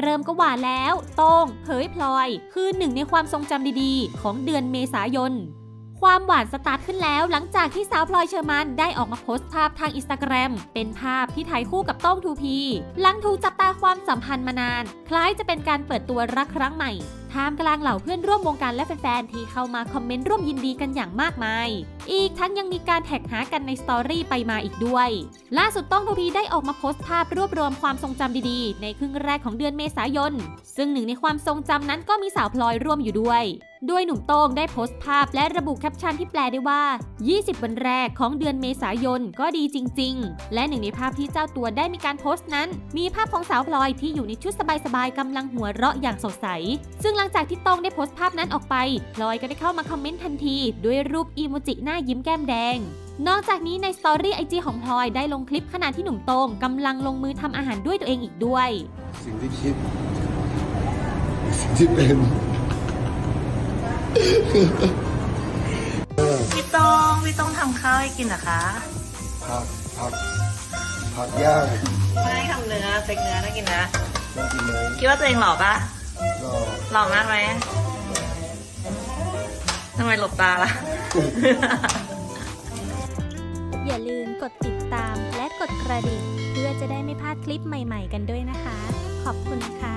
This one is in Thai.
เริ่มก็หวานแล้วต้งเผยพลอย คือหนึ่งในความทรงจำดีๆ ของเดือนเมษายนความหวานสตาร์ทขึ้นแล้วหลังจากที่สาวพลอยเชอร์มานได้ออกมาโพสต์ภาพทางอินสตาแกรมเป็นภาพที่ถ่ายคู่กับต้งทูพีหลังถูกจับตาความสัมพันธ์มานาน คล้ายจะเป็นการเปิดตัวรักครั้งใหม่ ท่ามกลางเหล่าเพื่อนร่วมวงการและแฟนๆที่เข้ามาคอมเมนต์ร่วมยินดีกันอย่างมากมาย อีกทั้งยังมีการแท็กหากันในสตอรี่ไปมาอีกด้วย ล่าสุดต้องทูพีได้ออกมาโพสต์ภาพรวบรวมความทรงจำดีๆ ในครึ่งแรกของเดือนเมษายน ซึ่งหนึ่งในความทรงจำนั้นก็มีสาวพลอยร่วมอยู่ด้วยด้วยหนุ่มโต้งได้โพสต์ภาพและระบุแคปชั่นที่แปลได้ว่า 20 วันแรกของเดือนเมษายนก็ดีจริง ๆ และหนึ่งในภาพที่เจ้าตัวได้มีการโพสต์นั้น มีภาพของสาวพลอยที่อยู่ในชุดสบายๆกำลังหัวเราะอย่างสดใส ซึ่งลังจากที่โต้งได้โพสต์ภาพนั้นออกไป พลอยก็ได้เข้ามาคอมเมนต์ทันที ด้วยรูปอีโมจิหน้ายิ้มแก้มแดง นอกจากนี้ในสตอรี่ไอจีของพลอยได้ลงคลิปขณะที่หนุ่มโต้งกำลังลงมือทำอาหารด้วยตัวเองอีกด้วย สิ่งที่คิด สิ่งที่เป็นพี่ต้องพี่ต้องทำข้าวให้กินเหรอคะผักผักผักย่างไม่ทำเนื้อสเต็กเนื้อน่ากินนะต้องกินไหมคิดว่าตัวเองหล่อปะก็ หล่อมากไหมทำไมหลบตาล่ะ อย่าลืมกดติดตามและกดกระดิ่ง เพื่อจะได้ไม่พลาดคลิปใหม่ๆกันด้วยนะคะ ขอบคุณค่ะ